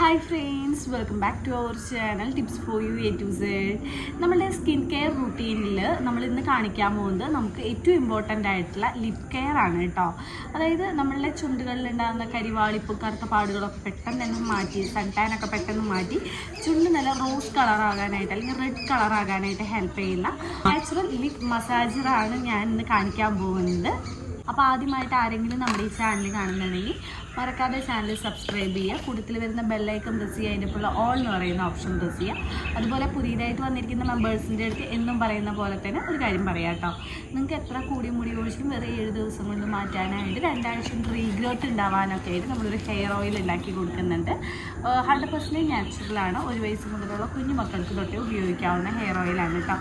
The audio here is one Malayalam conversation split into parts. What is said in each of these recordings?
Hi friends welcome back to our channel tips for you A to Z നമ്മുടെ സ്കിൻ കെയർ റുട്ടീനിൽ നമ്മൾ ഇന്ന് കാണിക്കാൻ പോകുന്നത് നമുക്ക് ഏറ്റവും ഇമ്പോർട്ടന്റ് ആയിട്ടുള്ള ലിപ് കെയർ ആണ് കേട്ടോ. അതായത് നമ്മളുടെ ചുണ്ടുകളിൽ ഉണ്ടാകുന്ന കരിവാളിപ്പും കറുത്ത പാടുകളൊക്കെ പെട്ടെന്ന് തന്നെ മാറ്റി സൺടാനൊക്കെ പെട്ടെന്ന് മാറ്റി ചുണ്ട് നല്ല റോസ് കളർ ആകാനായിട്ട് അല്ലെങ്കിൽ റെഡ് കളർ ആകാനായിട്ട് ഹെൽപ്പ് ചെയ്യുന്ന നാച്ചുറൽ ലിപ് മസാജറാണ് ഞാൻ ഇന്ന് കാണിക്കാൻ പോകുന്നത്. അപ്പോൾ ആദ്യമായിട്ട് ആരെങ്കിലും നമ്മുടെ ഈ ചാനൽ കാണുന്നുണ്ടെങ്കിൽ മറക്കാതെ ചാനൽ സബ്സ്ക്രൈബ് ചെയ്യുക. കൂട്ടത്തിൽ വരുന്ന ബെല്ലൈക്കൺ പ്രസ് ചെയ്യുക. അതിന്റെ ഉള്ള ഓൾ എന്ന് പറയുന്ന ഓപ്ഷൻ പ്രസ് ചെയ്യുക. അതുപോലെ പുതിയതായിട്ട് വന്നിരിക്കുന്ന മെമ്പേഴ്സിന്റെ അടുത്ത് എന്നും പറയുന്ന പോലെ തന്നെ ഒരു കാര്യം പറയാം കേട്ടോ. നിങ്ങൾക്ക് എത്ര കൂടി മുടി ഒഴിച്ചും വേറെ ഏഴ് ദിവസം കൊണ്ട് മാറ്റാനായിട്ട് രണ്ടാഴ്ച റീഗ്രോത്ത് ഉണ്ടാവാനൊക്കെ ആയിട്ട് നമ്മളൊരു ഹെയർ ഓയിൽ ഉണ്ടാക്കി കൊടുക്കുന്നുണ്ട്. ഹൺഡ്രഡ് പെർസെന്റേജ് നാച്ചുറലാണ് ഒരു വയസ്സ് മുതലുള്ള കുഞ്ഞു മക്കൾക്ക് തൊട്ടേ ഉപയോഗിക്കാവുന്ന ഹെയർ ഓയിലാണ് കേട്ടോ.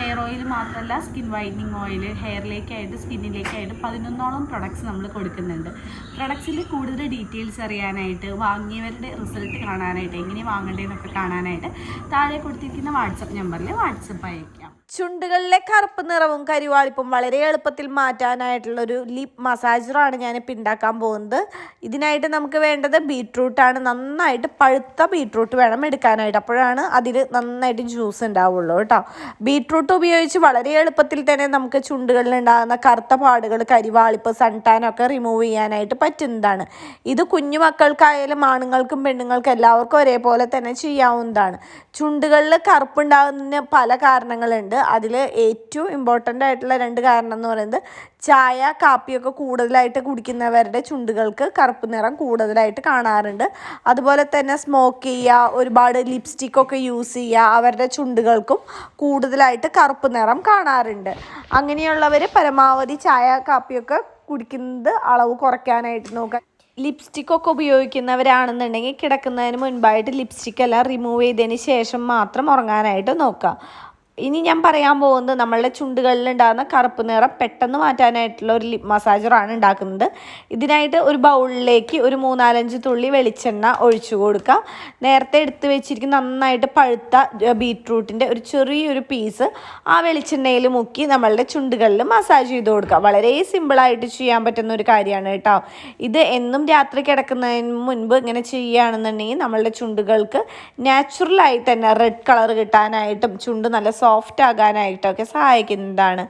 ഹെയർ ഓയിൽ മാത്രമല്ല സ്കിൻ വൈറ്റനിങ് ഓയിൽ ഹെയറിലേക്കായിട്ട് സ്കിന്നിലേക്കായിട്ട് പതിനൊന്നോളം പ്രൊഡക്ട്സ് നമ്മൾ കൊടുക്കുന്നുണ്ട്. പ്രൊഡക്ട്സിൽ കൂടുതൽ ഡീറ്റെയിൽസ് അറിയാനായിട്ട് വാങ്ങിയവരുടെ റിസൾട്ട് കാണാനായിട്ട് എങ്ങനെ വാങ്ങേണ്ടതെന്നൊക്കെ കാണാനായിട്ട് താഴെ കൊടുത്തിരിക്കുന്ന വാട്സപ്പ് നമ്പറിൽ വാട്സപ്പ് അയക്കാം. ചുണ്ടുകളിലെ കറുപ്പ് നിറവും കരിവാളിപ്പും വളരെ എളുപ്പത്തിൽ മാറ്റാനായിട്ടുള്ള ഒരു ലിപ് മസാജറാണ് ഞാനിപ്പോൾ ഉണ്ടാക്കാൻ പോകുന്നത്. ഇതിനായിട്ട് നമുക്ക് വേണ്ടത് ബീട്രൂട്ടാണ് നന്നായിട്ട് പഴുത്ത ബീട്രൂട്ട് വേണം എടുക്കാനായിട്ട്. അപ്പോഴാണ് അതിൽ നന്നായിട്ട് ജ്യൂസ് ഉണ്ടാവുള്ളൂ കേട്ടോ. ബീട്രൂട്ട് ഉപയോഗിച്ച് വളരെ എളുപ്പത്തിൽ തന്നെ നമുക്ക് ചുണ്ടുകളിൽ ഉണ്ടാകുന്ന കറുത്ത പാടുകൾ കരിവാളിപ്പ് സൺടാനൊക്കെ റിമൂവ് ചെയ്യാനായിട്ട് പറ്റുന്നതാണ്. ഇത് കുഞ്ഞു മക്കൾക്കായാലും ആണുങ്ങൾക്കും പെണ്ണുങ്ങൾക്കും എല്ലാവർക്കും ഒരേപോലെ തന്നെ ചെയ്യാവുന്നതാണ്. ചുണ്ടുകളിൽ കറുപ്പുണ്ടാകുന്നതിന് പല കാരണങ്ങളുണ്ട്. അതിൽ ഏറ്റവും ഇമ്പോർട്ടന്റ് ആയിട്ടുള്ള രണ്ട് കാരണം എന്ന് പറയുന്നത് ചായ കാപ്പിയൊക്കെ കൂടുതലായിട്ട് കുടിക്കുന്നവരുടെ ചുണ്ടുകൾക്ക് കറുപ്പ് നിറം കൂടുതലായിട്ട് കാണാറുണ്ട്. അതുപോലെ തന്നെ സ്മോക്ക് ചെയ്യുക ഒരുപാട് ലിപ്സ്റ്റിക്കൊക്കെ യൂസ് ചെയ്യുക അവരുടെ ചുണ്ടുകൾക്കും കൂടുതലായിട്ട് കറുപ്പ് നിറം കാണാറുണ്ട്. അങ്ങനെയുള്ളവർ പരമാവധി ചായ കാപ്പിയൊക്കെ കുടിക്കുന്നത് അളവ് കുറയ്ക്കാനായിട്ട് നോക്കുക ലിപ്സ്റ്റിക്കൊക്കെ ഉപയോഗിക്കുന്നവരാണെന്നുണ്ടെങ്കിൽ കിടക്കുന്നതിന് മുൻപായിട്ട് ലിപ്സ്റ്റിക് എല്ലാം റിമൂവ് ചെയ്തതിന് ശേഷം മാത്രം ഉറങ്ങാനായിട്ട് നോക്കുക ഇനി ഞാൻ പറയാൻ പോകുന്നത് നമ്മളുടെ ചുണ്ടുകളിൽ ഉണ്ടാകുന്ന കറുപ്പ് നിറം പെട്ടെന്ന് മാറ്റാനായിട്ടുള്ള ഒരു ലിപ് മസാജറാണ് ഉണ്ടാക്കുന്നത്. ഇതിനായിട്ട് ഒരു ബൗളിലേക്ക് ഒരു മൂന്നാലഞ്ച് തുള്ളി വെളിച്ചെണ്ണ ഒഴിച്ചു കൊടുക്കുക നേരത്തെ എടുത്ത് വെച്ചിരിക്കുന്ന നന്നായിട്ട് പഴുത്ത ബീട്രൂട്ടിന്റെ ഒരു ചെറിയൊരു പീസ് ആ വെളിച്ചെണ്ണയിൽ മുക്കി നമ്മളുടെ ചുണ്ടുകളിൽ മസാജ് ചെയ്ത് കൊടുക്കുക വളരെ സിമ്പിളായിട്ട് ചെയ്യാൻ പറ്റുന്ന ഒരു കാര്യമാണ് കേട്ടോ. ഇത് എന്നും രാത്രി കിടക്കുന്നതിന് മുൻപ് ഇങ്ങനെ ചെയ്യുകയാണെന്നുണ്ടെങ്കിൽ നമ്മളുടെ ചുണ്ടുകൾക്ക് നാച്ചുറലായി തന്നെ റെഡ് കളർ കിട്ടാനായിട്ടും ചുണ്ട് നല്ല സോഫ്റ്റ് ആകാനായിട്ടൊക്കെ സഹായിക്കുന്നതാണ്.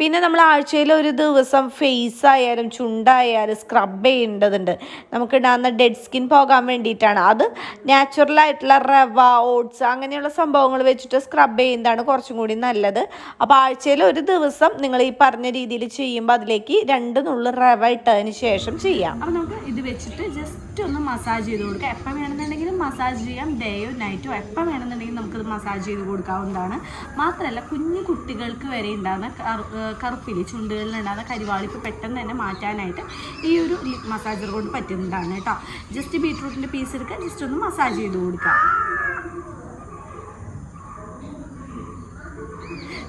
പിന്നെ നമ്മൾ ആഴ്ചയിൽ ഒരു ദിവസം ഫേസ് ആയാലും ചുണ്ടായാലും സ്ക്രബ് ചെയ്യേണ്ടതുണ്ട്. നമുക്ക് ഉണ്ടാകുന്ന ഡെഡ് സ്കിൻ പോകാൻ വേണ്ടിയിട്ടാണ്. അത് നാച്ചുറലായിട്ടുള്ള റവ ഓട്സ് അങ്ങനെയുള്ള സംഭവങ്ങൾ വെച്ചിട്ട് സ്ക്രബ് ചെയ്യുന്നതാണ് കുറച്ചും കൂടി നല്ലത്. അപ്പോൾ ആഴ്ചയിൽ ഒരു ദിവസം നിങ്ങൾ ഈ പറഞ്ഞ രീതിയിൽ ചെയ്യുമ്പോൾ അതിലേക്ക് രണ്ട് നുള്ളു റവ ഇട്ടതിന് ശേഷം ചെയ്യാം. അപ്പോൾ നമുക്ക് ഇത് വെച്ചിട്ട് ജസ്റ്റ് ഒന്ന് മസാജ് ചെയ്ത് കൊടുക്കാം. എപ്പോൾ വേണമെന്നുണ്ടെങ്കിലും മസാജ് ചെയ്യാം ഡേയോ നൈറ്റോ എപ്പോൾ വേണമെന്നുണ്ടെങ്കിൽ നമുക്കത് മസാജ് ചെയ്ത് കൊടുക്കാവുന്നതാണ്. മാത്രമല്ല കുഞ്ഞു കുട്ടികൾക്ക് വരെ ഉണ്ടാകുന്ന കറുപ്പിൽ ഉണ്ടാകുന്ന കരിവാളിപ്പ് പെട്ടെന്ന് തന്നെ മാറ്റാനായിട്ട് ഈ ഒരു മസാജർ കൊണ്ട് പറ്റുന്നതാണ് കേട്ടോ. ജസ്റ്റ് ബീട്രൂട്ടിന്റെ പീസ് എടുക്കുക ജസ്റ്റ് ഒന്ന് മസാജ് ചെയ്ത് കൊടുക്കാം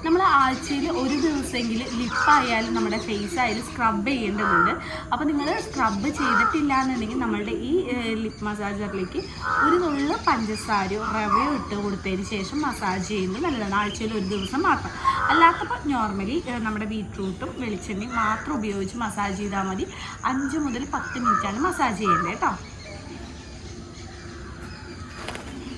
നമ്മൾ ആഴ്ചയിൽ ഒരു ദിവസമെങ്കിലും ലിപ്പായാലും നമ്മുടെ ഫേസ് ആയാലും സ്ക്രബ് ചെയ്യേണ്ടതുണ്ട്. അപ്പോൾ നിങ്ങൾ സ്ക്രബ് ചെയ്തിട്ടില്ല എന്നുണ്ടെങ്കിൽ നമ്മളുടെ ഈ ലിപ് മസാജറിലേക്ക് ഒരു നുള്ളു പഞ്ചസാരയോ റവയോ ഇട്ട് കൊടുത്തതിന് ശേഷം മസാജ് ചെയ്യുന്നത് നല്ലതാണ്. ആഴ്ചയിൽ ഒരു ദിവസം മാത്രം. അല്ലാത്തപ്പോൾ നോർമലി നമ്മുടെ ബീട്രൂട്ടും വെളിച്ചെണ്ണയും മാത്രം ഉപയോഗിച്ച് മസാജ് ചെയ്താൽ മതി. അഞ്ച് മുതൽ പത്ത് മിനിറ്റാണ് മസാജ് ചെയ്യേണ്ടത് കേട്ടോ.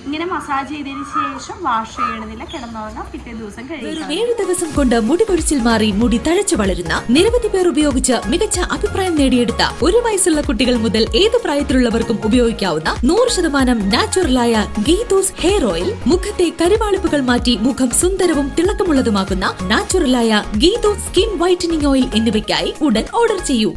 ഇങ്ങനെ മസാജ് ചെയ്തതിന് ശേഷം വാഷ് ചെയ്യണമെന്നില്ല കിടന്നുറങ്ങാം പിറ്റേ ദിവസം കഴിയും. ഏഴ് ദിവസം കൊണ്ട് മുടി കൊഴിച്ചിൽ മാറി മുടി തഴച്ചു വളരുന്ന നിരവധി പേർ ഉപയോഗിച്ച് മികച്ച അഭിപ്രായം നേടിയെടുത്ത ഒരു വയസ്സുള്ള കുട്ടികൾ മുതൽ ഏത് പ്രായത്തിലുള്ളവർക്കും ഉപയോഗിക്കാവുന്ന നൂറ് ശതമാനം നാച്ചുറലായ ഗീതൂസ് ഹെയർ ഓയിൽ മുഖത്തെ കരിവാളിപ്പുകൾ മാറ്റി മുഖം സുന്ദരവും തിളക്കമുള്ളതുമാക്കുന്ന നാച്ചുറലായ ഗീതൂസ് സ്കിൻ വൈറ്റനിങ് ഓയിൽ എന്നിവയ്ക്കായി ഉടൻ ഓർഡർ ചെയ്യൂ.